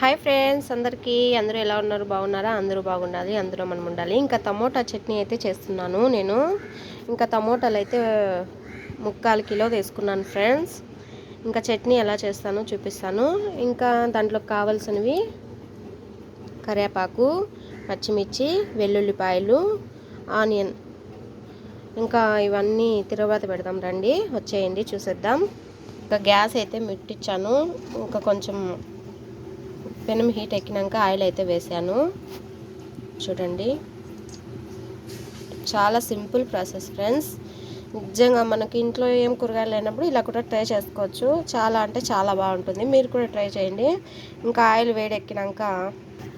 Hi friends అందరికీ. అందరూ ఎలా ఉన్నారు? బాగున్నారా? అందరూ బాగుండాలి. అందరూ మనం ఉండాలి ఇంకా టమోటా చట్నీ అయితే చేస్తున్నాను నేను. ఇంకా టమోటాలు అయితే ముక్కాలు కిలో తీసుకున్నాను ఫ్రెండ్స్. ఇంకా చట్నీ ఎలా చేస్తానో చూపిస్తాను. ఇంకా దాంట్లో కావాల్సినవి కరివేపాకు పచ్చిమిర్చి వెల్లుల్లిపాయలు ఆనియన్. ఇంకా ఇవన్నీ తిరువాత పెడదాం రండి. వచ్చేయండి చూసేద్దాం. ఇంకా గ్యాస్ అయితే మిట్టిచ్చాను. ఇంకా కొంచెం పెనం హీట్ ఎక్కినాక ఆయిల్ అయితే వేసాను. చూడండి. చాలా సింపుల్ ప్రాసెస్ ఫ్రెండ్స్. నిజంగా మనకి ఇంట్లో ఏం కూరగాయలు లేనప్పుడు ఇలా కూడా ట్రై చేసుకోవచ్చు. చాలా అంటే చాలా బాగుంటుంది. మీరు కూడా ట్రై చేయండి. ఇంకా ఆయిల్ వేడెక్కినాక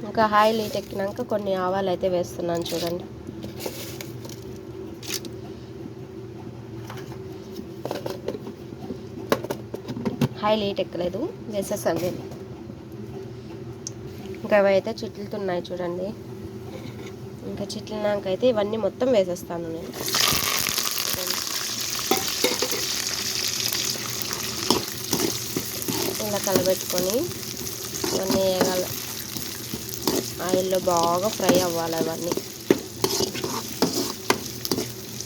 ఇంకా ఆయిల్ హీట్ ఎక్కినాక కొన్ని ఆవాలు అయితే వేస్తున్నాను చూడండి. ఆయిల్ హీట్ ఎక్కలేదు. వేసేసాను నేను. ఇంకా అవి అయితే చిట్లుతున్నాయి చూడండి. ఇంకా చిట్లినాక అయితే ఇవన్నీ మొత్తం వేసేస్తాను నేను. ఇలా కలబెట్టుకొని ఇవన్నీ వేయగల ఆయిల్లో బాగా ఫ్రై అవ్వాలి అవన్నీ.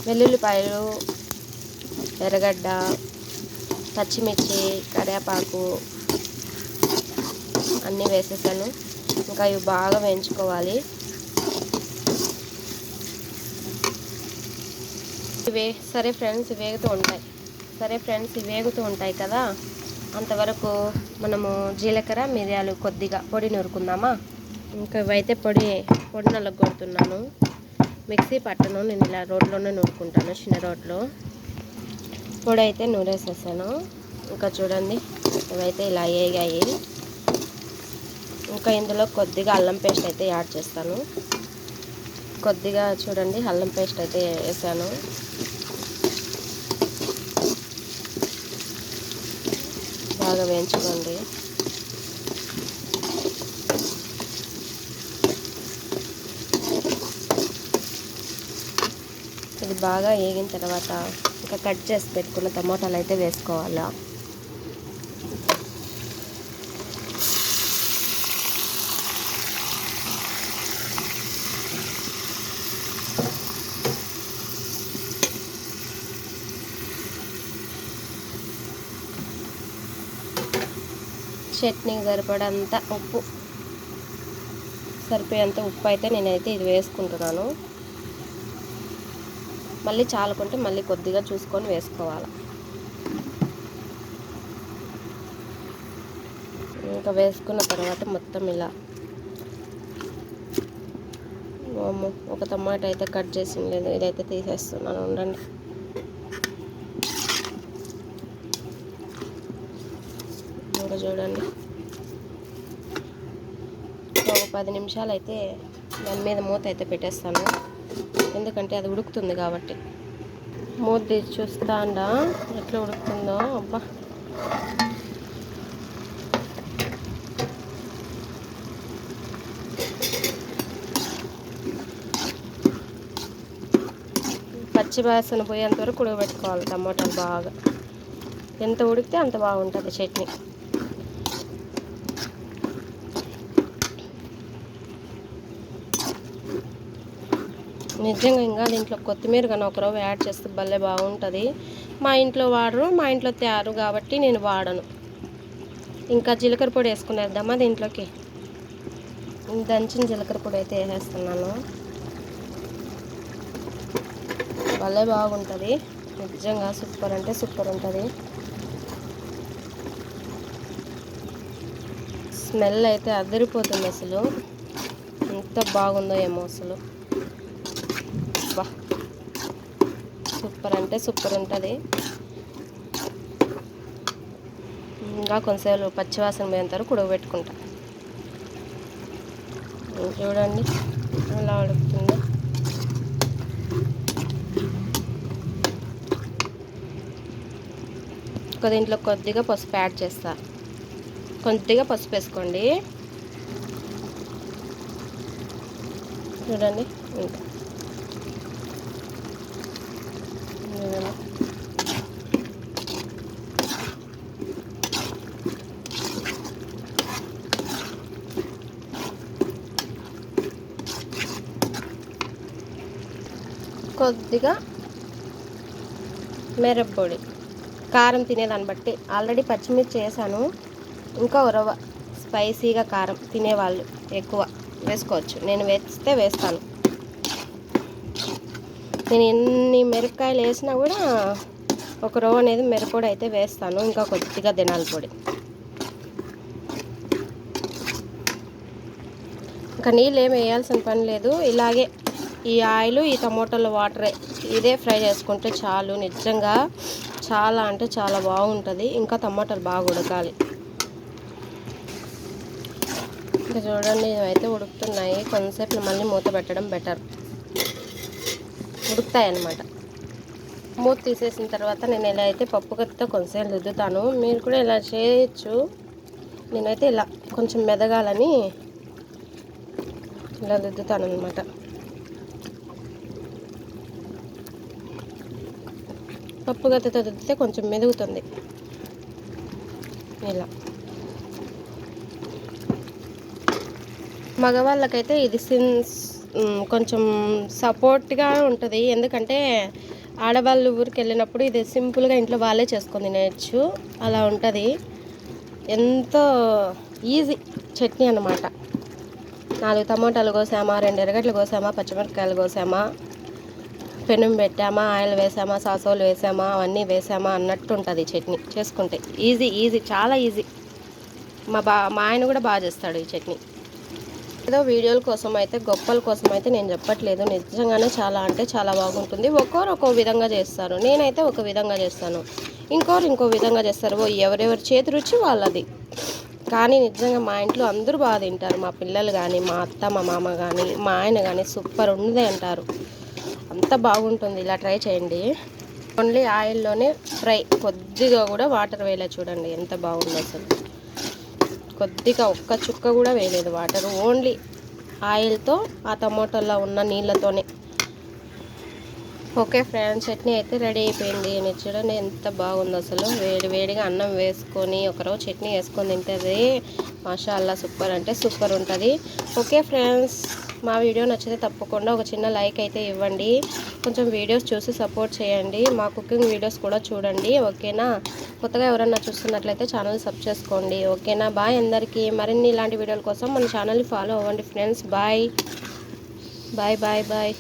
వెల్లుల్లిపాయలు ఎర్రగడ్డ పచ్చిమిర్చి కరివేపాకు అన్నీ వేసేసాను. ఇంకా ఇవి బాగా వేయించుకోవాలి. ఇవే సరే ఫ్రెండ్స్ వేగుతూ ఉంటాయి. సరే ఫ్రెండ్స్ వేగుతూ ఉంటాయి కదా? అంతవరకు మనము జీలకర్ర మిరియాలు కొద్దిగా పొడి నూరుకుందామా? ఇంకా ఇవైతే పొడి పొడి నలగొడుతున్నాను. మిక్సీ పట్టను నేను ఇలా రోడ్లోనే నూరుకుంటాను చిన్న రోడ్లో. పొడి అయితే నూరేసేసాను. ఇంకా చూడండి ఇవైతే ఇలా వేగాయి ఇంకా ఇందులో కొద్దిగా అల్లం పేస్ట్ అయితే యాడ్ చేస్తాను. కొద్దిగా చూడండి అల్లం పేస్ట్ అయితే వేసాను. బాగా వేయించుకోండి. ఇది బాగా వేగిన తర్వాత ఇంకా కట్ చేసి పెట్టుకున్న టమోటాలు అయితే వేసుకోవాలా. చట్నీకి సరిపడంత ఉప్పు. సరిపోయేంత ఉప్పు అయితే నేనైతే ఇది వేసుకుంటున్నాను. మళ్ళీ చాలుకుంటే మళ్ళీ కొద్దిగా చూసుకొని వేసుకోవాలి. ఇంకా వేసుకున్న తర్వాత మొత్తం ఇలా ఒక టమాటా అయితే కట్ చేసింది లేదు ఇదైతే తీసేస్తున్నాను ఉండండి. ఇంకా చూడండి. ఒక పది నిమిషాలు అయితే దాని మీద మూత అయితే పెట్టేస్తాను. ఎందుకంటే అది ఉడుకుతుంది కాబట్టి. మూత తీసి చూస్తా ఎట్లా ఉడుకుతుందో? అబ్బా! పచ్చి వాసన పోయేంత వరకు ఉడకబెట్టుకోవాలి టమాటాలు బాగా. ఎంత ఉడికితే అంత బాగుంటుంది చట్నీ. నిజంగా ఇంకా దీంట్లో కొత్తిమీర కానీ ఒకరోజు యాడ్ చేస్తే భలే బాగుంటుంది. మా ఇంట్లో వాడరు మా ఇంట్లో తయారు కాబట్టి నేను వాడను. ఇంకా జీలకర్ర పొడి వేసుకునేద్దామా దీంట్లోకి? దంచిన జీలకర్ర పొడి అయితే వేసేస్తున్నాను. భలే బాగుంటుంది. నిజంగా సూపర్ అంటే సూపర్ ఉంటుంది. స్మెల్ అయితే అదిరిపోతుంది అసలు. ఎంత బాగుందో ఏమో అసలు. సూపర్ అంటే సూపర్ ఉంటుంది. ఇంకా కొంతసేపు పచ్చివాసన పోయేంత వరకు ఉడకబెట్టుకుంటా. చూడండి ఎలా అడుగుతుంది ఒక దీంట్లో కొద్దిగా పసుపు యాడ్ చేస్తా. కొద్దిగా పసుపు వేసుకోండి. చూడండి. ఇంకా కొద్దిగా మిరప్పొడి. కారం తినేదాన్ని బట్టి ఆల్రెడీ పచ్చిమిర్చి వేసాను. ఇంకా ఉరవ స్పైసీగా కారం తినేవాళ్ళు ఎక్కువ వేసుకోవచ్చు. నేను వేస్తే వేస్తాను. నేను ఎన్ని మిరపకాయలు వేసినా కూడా ఒక రవ్వ అనేది మిరపొడి అయితే వేస్తాను. ఇంకా కొద్దిగా దినాల పొడి. ఇంకా నీళ్ళు ఏమి వేయాల్సిన పని లేదు. ఇలాగే ఈ ఆయిల్ ఈ టమోటాల వాటరే. ఇదే ఫ్రై చేసుకుంటే చాలు నిజంగా చాలా అంటే చాలా బాగుంటుంది. ఇంకా టమాటాలు బాగా ఉడకాలి. ఇంకా చూడండి ఇవైతే ఉడుకుతున్నాయి. కొంతసేపు మళ్ళీ మూత పెట్టడం బెటర్ ఉడుకుతాయి అన్నమాట మూత తీసేసిన తర్వాత నేను ఇలా అయితే పప్పు కత్తితో కొంతసేపు రుద్దుతాను. మీరు కూడా ఇలా చేయొచ్చు. నేనైతే ఇలా కొంచెం మెదగాలని ఇలా రుద్దుతాను అనమాట పప్పు గద్దతో రుద్దితే కొంచెం మెదుగుతుంది. ఇలా. మగవాళ్ళకైతే ఇది సిన్స్ కొంచెం సపోర్ట్గా ఉంటుంది. ఎందుకంటే ఆడవాళ్ళు ఊరికి వెళ్ళినప్పుడు ఇది సింపుల్గా ఇంట్లో వాళ్ళే చేసుకొని తినేయచ్చు. అలా ఉంటుంది. ఎంతో ఈజీ చట్నీ అన్నమాట. నాలుగు టమోటాలు కోసామా రెండు ఎర్రగడ్డలు కోసామా పచ్చిమిరపకాయలు కోసామా పెనం పెట్టామా ఆయిల్ వేసామా సాసోలు వేసామా అవన్నీ వేసామా అన్నట్టు ఉంటుంది చట్నీ చేసుకుంటే. ఈజీ ఈజీ చాలా ఈజీ. మా బా మా ఆయన కూడా బాగా చేస్తాడు ఈ చట్నీ. ఏదో వీడియోల కోసం అయితే గొప్పల కోసం అయితే నేను చెప్పట్లేదు. నిజంగానే చాలా అంటే చాలా బాగుంటుంది. ఒక్కోరు ఒక్కో విధంగా చేస్తారు. నేనైతే ఒక విధంగా చేస్తాను. ఇంకోరు ఇంకో విధంగా చేస్తారు. ఓ ఎవరెవరి చేతి రుచి వాళ్ళది. కానీ నిజంగా మా ఇంట్లో అందరూ బాగా తింటారు. మా పిల్లలు కానీ మా అత్త మా మామ కానీ మా ఆయన కానీ సూపర్ ఉంది అంటారు. అంత బాగుంటుంది. ఇలా ట్రై చేయండి. ఓన్లీ ఆయిల్లోనే ఫ్రై. కొద్దిగా కూడా వాటర్ వేయలే చూడండి ఎంత బాగుందో అసలు. కొద్దిగా ఒక్క చుక్క కూడా వేయలేదు వాటర్. ఓన్లీ ఆయిల్తో ఆ టమోటాలో ఉన్న నీళ్ళతోనే. ఓకే ఫ్రెండ్స్ చట్నీ అయితే రెడీ అయిపోయింది. మీరు చూడండి ఎంత బాగుంది అసలు. వేడి వేడిగా అన్నం వేసుకొని ఒకరోజు చట్నీ వేసుకొని తింటుంది మాషాల్లా సూపర్ అంటే సూపర్ ఉంటుంది. Okay friends. మా వీడియో నచ్చితే తప్పకుండా ఒక చిన్న లైక్ అయితే ఇవ్వండి. కొంచెం వీడియోస్ చూసి సపోర్ట్ చేయండి. మా కుకింగ్ వీడియోస్ కూడా చూడండి. ఓకేనా? కొత్తగా ఎవరన్నా చూస్తున్నట్లయితే ఛానల్ సబ్ చేసుకోండి. ఓకేనా? బాయ్ అందరికీ. మరిన్ని ఇలాంటి వీడియోల కోసం మన ఛానల్ని ఫాలో అవ్వండి friends bye bye bye bye